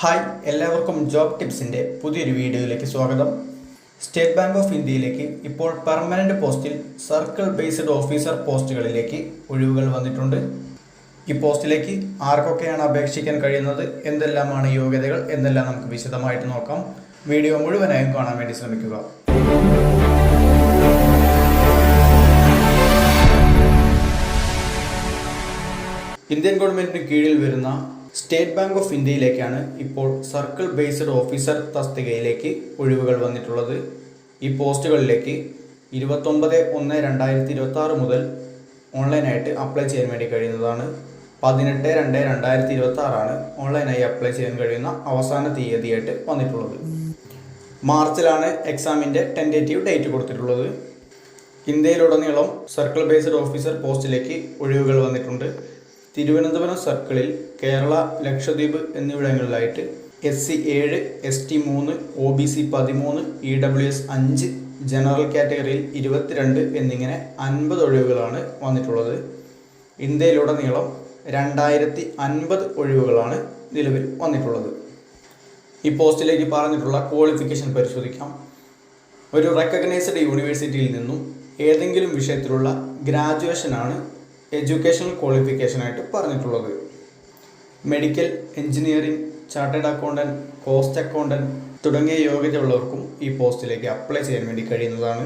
Hi എല്ലാവർക്കും job ടിപ്സിന്റെ പുതിയൊരു വീഡിയോയിലേക്ക് സ്വാഗതം. സ്റ്റേറ്റ് ബാങ്ക് ഓഫ് ഇന്ത്യയിലേക്ക് ഇപ്പോൾ പെർമനന്റ് പോസ്റ്റിൽ സർക്കിൾ ബേസ്ഡ് ഓഫീസർ പോസ്റ്റുകളിലേക്ക് ഒഴിവുകൾ വന്നിട്ടുണ്ട്. ഈ പോസ്റ്റിലേക്ക് ആർക്കൊക്കെയാണ് അപേക്ഷിക്കാൻ കഴിയുന്നത് എന്തെല്ലാമാണ് യോഗ്യതകൾ എന്നെല്ലാം നമുക്ക് വിശദമായിട്ട് നോക്കാം. വീഡിയോ മുഴുവനായും കാണാൻ വേണ്ടി ശ്രമിക്കുക. ഇന്ത്യൻ ഗവൺമെന്റിന് കീഴിൽ വരുന്ന സ്റ്റേറ്റ് ബാങ്ക് ഓഫ് ഇന്ത്യയിലേക്കാണ് ഇപ്പോൾ സർക്കിൾ ബേസ്ഡ് ഓഫീസർ തസ്തികയിലേക്ക് ഒഴിവുകൾ വന്നിട്ടുള്ളത്. ഈ പോസ്റ്റുകളിലേക്ക് ഇരുപത്തൊമ്പത് ഒന്ന് രണ്ടായിരത്തി ഇരുപത്തി ആറ് മുതൽ ഓൺലൈനായിട്ട് അപ്ലൈ ചെയ്യാൻ വേണ്ടി കഴിയുന്നതാണ്. പതിനെട്ട് രണ്ട് രണ്ടായിരത്തി ഇരുപത്തി ആറാണ് ഓൺലൈനായി അപ്ലൈ ചെയ്യാൻ കഴിയുന്ന അവസാന തീയതിയായിട്ട് വന്നിട്ടുള്ളത്. മാർച്ചിലാണ് എക്സാമിന്റെ ടെന്റേറ്റീവ് ഡേറ്റ് കൊടുത്തിട്ടുള്ളത്. ഇന്ത്യയിലുടനീളം സർക്കിൾ ബേസ്ഡ് ഓഫീസർ പോസ്റ്റിലേക്ക് ഒഴിവുകൾ വന്നിട്ടുണ്ട്. തിരുവനന്തപുരം സർക്കിളിൽ കേരള ലക്ഷദ്വീപ് എന്നിവിടങ്ങളിലായിട്ട് എസ് സി ഏഴ് എസ് ടി മൂന്ന് ഒ ബി സി പതിമൂന്ന് ഇ ഡബ്ല്യു എസ് അഞ്ച് ജനറൽ കാറ്റഗറിയിൽ ഇരുപത്തിരണ്ട് എന്നിങ്ങനെ അൻപത് ഒഴിവുകളാണ് വന്നിട്ടുള്ളത്. ഇന്ത്യയിലുടനീളം രണ്ടായിരത്തി അൻപത് ഒഴിവുകളാണ് നിലവിൽ വന്നിട്ടുള്ളത്. ഈ പോസ്റ്റിലേക്ക് പറഞ്ഞിട്ടുള്ള ക്വാളിഫിക്കേഷൻ പരിശോധിക്കാം. ഒരു റെക്കഗ്നൈസ്ഡ് യൂണിവേഴ്സിറ്റിയിൽ നിന്നും ഏതെങ്കിലും വിഷയത്തിലുള്ള ഗ്രാജുവേഷനാണ് എഡ്യൂക്കേഷണൽ ക്വാളിഫിക്കേഷനായിട്ട് പറഞ്ഞിട്ടുള്ളത്. Medical engineering chartered accountant cost accountant തുടങ്ങിയ യോഗ്യത ഉള്ളവർക്കും ഈ പോസ്റ്റിലേക്ക് അപ്ലൈ ചെയ്യാൻ വേണ്ടി കഴിയുന്നതാണ്.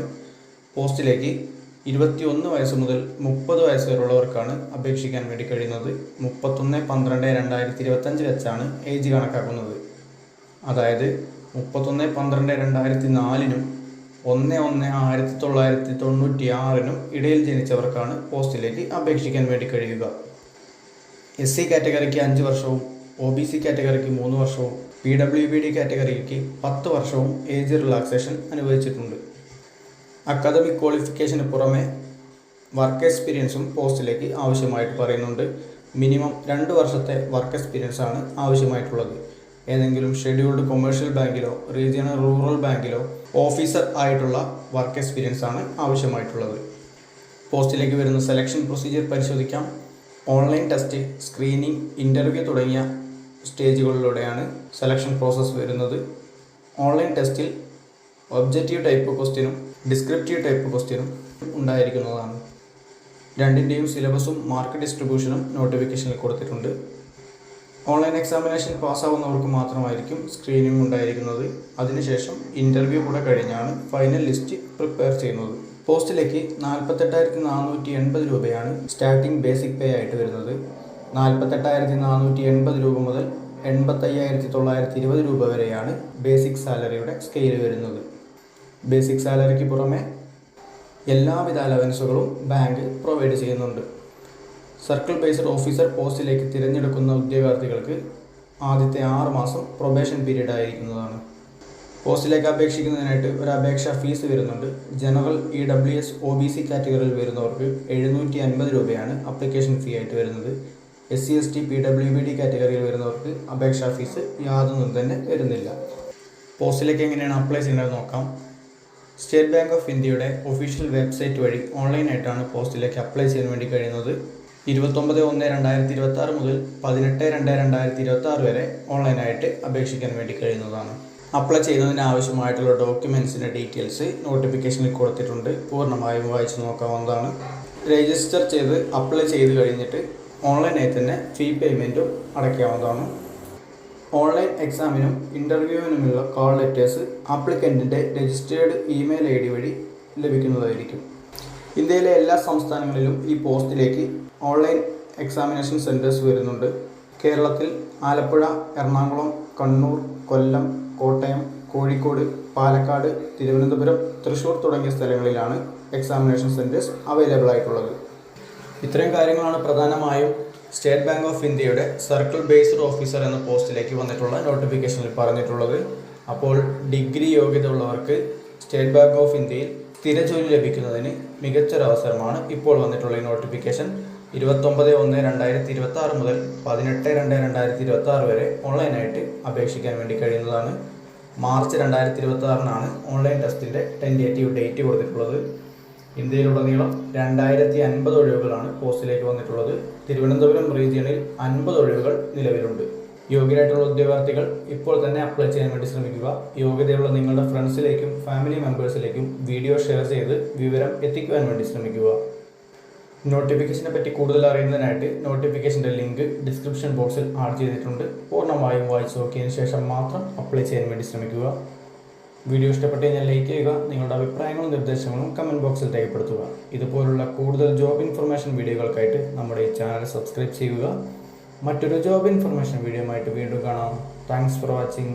പോസ്റ്റിലേക്ക് ഇരുപത്തിയൊന്ന് വയസ്സ് മുതൽ മുപ്പത് വയസ്സ് വരെയുള്ളവർക്കാണ് അപേക്ഷിക്കാൻ വേണ്ടി കഴിയുന്നത്. മുപ്പത്തൊന്ന് പന്ത്രണ്ട് രണ്ടായിരത്തി ഇരുപത്തഞ്ച് വെച്ചാണ് ഏജ് കണക്കാക്കുന്നത്. അതായത് മുപ്പത്തൊന്ന് പന്ത്രണ്ട് രണ്ടായിരത്തി നാലിനും ഒന്ന് ഒന്ന് ആയിരത്തി തൊള്ളായിരത്തി തൊണ്ണൂറ്റി ആറിനും ഇടയിൽ ജനിച്ചവർക്കാണ് പോസ്റ്റിലേക്ക് അപേക്ഷിക്കാൻ വേണ്ടി കഴിയുക. എസ് സി കാറ്റഗറിക്ക് അഞ്ച് വർഷവും ഒ ബി സി കാറ്റഗറിക്ക് മൂന്ന് വർഷവും പി ഡബ്ല്യു ബി ഡി കാറ്റഗറിക്ക് പത്ത് വർഷവും ഏജ് റിലാക്സേഷൻ അനുവദിച്ചിട്ടുണ്ട്. അക്കാദമിക് ക്വാളിഫിക്കേഷന് പുറമെ വർക്ക് എക്സ്പീരിയൻസും പോസ്റ്റിലേക്ക് ആവശ്യമായിട്ട് പറയുന്നുണ്ട്. മിനിമം രണ്ട് വർഷത്തെ വർക്ക് എക്സ്പീരിയൻസ് ആണ് ആവശ്യമായിട്ടുള്ളത്. ഏതെങ്കിലും ഷെഡ്യൂൾഡ് കൊമേഴ്ഷ്യൽ ബാങ്കിലോ റീജിയണൽ റൂറൽ ബാങ്കിലോ ഓഫീസർ ആയിട്ടുള്ള വർക്ക് എക്സ്പീരിയൻസ് ആണ് ആവശ്യമായിട്ടുള്ളത്. പോസ്റ്റിലേക്ക് വരുന്ന സെലക്ഷൻ പ്രൊസീജിയർ പരിശോധിക്കാം. ഓൺലൈൻ ടെസ്റ്റ് സ്ക്രീനിങ് ഇന്റർവ്യൂ തുടങ്ങിയ സ്റ്റേജുകളിലൂടെയാണ് സെലക്ഷൻ പ്രോസസ്സ് വരുന്നത്. ഓൺലൈൻ ടെസ്റ്റിൽ ഒബ്ജക്റ്റീവ് ടൈപ്പ് ക്വസ്റ്റ്യനും ഡിസ്ക്രിപ്റ്റീവ് ടൈപ്പ് ക്വസ്റ്റ്യനും ഉണ്ടായിരിക്കുന്നതാണ്. രണ്ടിന്റെയും സിലബസും മാർക്കറ്റ് ഡിസ്ട്രിബ്യൂഷനും നോട്ടിഫിക്കേഷനിൽ കൊടുത്തിട്ടുണ്ട്. ഓൺലൈൻ എക്സാമിനേഷൻ പാസ്സാവുന്നവർക്ക് മാത്രമായിരിക്കും സ്ക്രീനിംഗ് ഉണ്ടായിരിക്കുന്നത്. അതിനുശേഷം ഇന്റർവ്യൂ കൂടെ കഴിഞ്ഞാണ് ഫൈനൽ ലിസ്റ്റ് പ്രിപ്പയർ ചെയ്യുന്നത്. പോസ്റ്റിലേക്ക് നാൽപ്പത്തെട്ടായിരത്തി നാനൂറ്റി എൺപത് രൂപയാണ് സ്റ്റാർട്ടിംഗ് ബേസിക് പേ ആയിട്ട് വരുന്നത്. നാൽപ്പത്തെട്ടായിരത്തി നാനൂറ്റി എൺപത് രൂപ മുതൽ എൺപത്തയ്യായിരത്തി തൊള്ളായിരത്തി ഇരുപത് രൂപ വരെയാണ് ബേസിക് സാലറിയുടെ സ്കെയിൽ വരുന്നത്. ബേസിക് സാലറിക്ക് പുറമെ എല്ലാവിധ അലവൻസുകളും ബാങ്ക് പ്രൊവൈഡ് ചെയ്യുന്നുണ്ട്. സർക്കിൾ ബേസ്ഡ് ഓഫീസർ പോസ്റ്റിലേക്ക് തിരഞ്ഞെടുക്കുന്ന ഉദ്യോഗാർത്ഥികൾക്ക് ആദ്യത്തെ ആറ് മാസം പ്രൊബേഷൻ പീരീഡ് ആയിരിക്കുന്നതാണ്. പോസ്റ്റിലേക്ക് അപേക്ഷിക്കുന്നതിനായിട്ട് ഒരു അപേക്ഷാ ഫീസ് വരുന്നുണ്ട്. General E W S O B C കാറ്റഗറിയിൽ വരുന്നവർക്ക് എഴുന്നൂറ്റി അൻപത് രൂപയാണ് അപ്ലിക്കേഷൻ ഫീ ആയിട്ട് വരുന്നത്. S C S T P W B D കാറ്റഗറിയിൽ വരുന്നവർക്ക് അപേക്ഷാ ഫീസ് യാതൊന്നും തന്നെ വരുന്നില്ല. പോസ്റ്റിലേക്ക് എങ്ങനെയാണ് അപ്ലൈ ചെയ്യേണ്ടത് നോക്കാം. സ്റ്റേറ്റ് ബാങ്ക് ഓഫ് ഇന്ത്യയുടെ ഒഫീഷ്യൽ വെബ്സൈറ്റ് വഴി ഓൺലൈനായിട്ടാണ് പോസ്റ്റിലേക്ക് അപ്ലൈ ചെയ്യാൻ വേണ്ടി കഴിയുന്നത്. ഇരുപത്തൊമ്പത് ഒന്ന് രണ്ടായിരത്തി ഇരുപത്തി ആറ് മുതൽ പതിനെട്ട് രണ്ട് രണ്ടായിരത്തി ഇരുപത്തി ആറ് വരെ ഓൺലൈനായിട്ട് അപേക്ഷിക്കാൻ വേണ്ടി കഴിയുന്നതാണ്. അപ്ലൈ ചെയ്യുന്നതിന് ആവശ്യമായിട്ടുള്ള ഡോക്യുമെൻസിന്റെ ഡീറ്റെയിൽസ് നോട്ടിഫിക്കേഷനിൽ കൊടുത്തിട്ടുണ്ട്. പൂർണമായും വായിച്ചു നോക്കാവുന്നതാണ്. രജിസ്റ്റർ ചെയ്ത് അപ്ലൈ ചെയ്ത് കഴിഞ്ഞിട്ട് ഓൺലൈനായി തന്നെ ഫീ പേയ്മെന്റും അടയ്ക്കാവുന്നതാണ്. ഓൺലൈൻ എക്സാമിനും ഇന്റർവ്യൂവിനുമുള്ള കോൾ ലെറ്റേഴ്സ് ആപ്ലിക്കന്റിന്റെ രജിസ്റ്റേർഡ് ഇമെയിൽ ഐ ഡി വഴി ലഭിക്കുന്നതായിരിക്കും. ഇന്ത്യയിലെ എല്ലാ സംസ്ഥാനങ്ങളിലും ഈ പോസ്റ്റിലേക്ക് ഓൺലൈൻ എക്സാമിനേഷൻ സെന്റേഴ്സ് വരുന്നുണ്ട്. കേരളത്തിൽ ആലപ്പുഴ എറണാകുളം കണ്ണൂർ കൊല്ലം കോട്ടയം കോഴിക്കോട് പാലക്കാട് തിരുവനന്തപുരം തൃശ്ശൂർ തുടങ്ങിയ സ്ഥലങ്ങളിലാണ് എക്സാമിനേഷൻ സെന്റേഴ്സ് അവൈലബിൾ ആയിട്ടുള്ളത്. ഇത്രയും കാര്യങ്ങളാണ് പ്രധാനമായും സ്റ്റേറ്റ് ബാങ്ക് ഓഫ് ഇന്ത്യയുടെ സർക്കിൾ ബേസ്ഡ് ഓഫീസർ എന്ന പോസ്റ്റിലേക്ക് വന്നിട്ടുള്ള നോട്ടിഫിക്കേഷനിൽ പറഞ്ഞിട്ടുള്ളത്. അപ്പോൾ ഡിഗ്രി യോഗ്യത ഉള്ളവർക്ക് സ്റ്റേറ്റ് ബാങ്ക് ഓഫ് ഇന്ത്യയിൽ സ്ഥിരജോലി ലഭിക്കുന്നതിന് മികച്ചൊരവസരമാണ് ഇപ്പോൾ വന്നിട്ടുള്ള ഈ നോട്ടിഫിക്കേഷൻ ഇരുപത്തൊമ്പത് ഒന്ന് രണ്ടായിരത്തി ഇരുപത്തി ആറ് മുതൽ പതിനെട്ട് രണ്ട് രണ്ടായിരത്തി ഇരുപത്തി ആറ് വരെ ഓൺലൈനായിട്ട് അപേക്ഷിക്കാൻ വേണ്ടി കഴിയുന്നതാണ്. മാർച്ച് രണ്ടായിരത്തി ഇരുപത്തി ആറിനാണ് ഓൺലൈൻ ടെസ്റ്റിന്റെ ടെന്റേറ്റീവ് ഡേറ്റ് കൊടുത്തിട്ടുള്ളത്. ഇന്ത്യയിലുടനീളം രണ്ടായിരത്തി അൻപത് ഒഴിവുകളാണ് പോസ്റ്റിലേക്ക് വന്നിട്ടുള്ളത്. തിരുവനന്തപുരം റീജിയണിൽ അൻപത് ഒഴിവുകൾ നിലവിലുണ്ട്. യോഗ്യരായിട്ടുള്ള ഉദ്യോഗാർത്ഥികൾ ഇപ്പോൾ തന്നെ അപ്ലൈ ചെയ്യാൻ വേണ്ടി ശ്രമിക്കുക. യോഗ്യതയുള്ള നിങ്ങളുടെ ഫ്രണ്ട്സിലേക്കും ഫാമിലി മെമ്പേഴ്സിലേക്കും വീഡിയോ ഷെയർ ചെയ്ത് വിവരം എത്തിക്കുവാൻ വേണ്ടി ശ്രമിക്കുക. നോട്ടിഫിക്കേഷനെ പറ്റി കൂടുതൽ അറിയുന്നതിനായിട്ട് നോട്ടിഫിക്കേഷന്റെ ലിങ്ക് ഡിസ്ക്രിപ്ഷൻ ബോക്സിൽ ആഡ് ചെയ്തിട്ടുണ്ട്. പൂർണമായും വായിച്ചു നോക്കിയതിന് ശേഷം മാത്രം അപ്ലൈ ചെയ്യാൻ വേണ്ടി ശ്രമിക്കുക. വീഡിയോ ഇഷ്ടപ്പെട്ട് കഴിഞ്ഞാൽ ലൈക്ക് ചെയ്യുക നിങ്ങളുടെ അഭിപ്രായങ്ങളും നിർദ്ദേശങ്ങളും കമന്റ് ബോക്സിൽ രേഖപ്പെടുത്തുക. ഇതുപോലുള്ള കൂടുതൽ ജോബ് ഇൻഫർമേഷൻ വീഡിയോകൾക്കായിട്ട് നമ്മുടെ ഈ ചാനൽ സബ്സ്ക്രൈബ് ചെയ്യുക. മറ്റൊരു ജോബ് ഇൻഫർമേഷൻ വീഡിയോ ആയിട്ട് വീണ്ടും കാണാം. Thanks for watching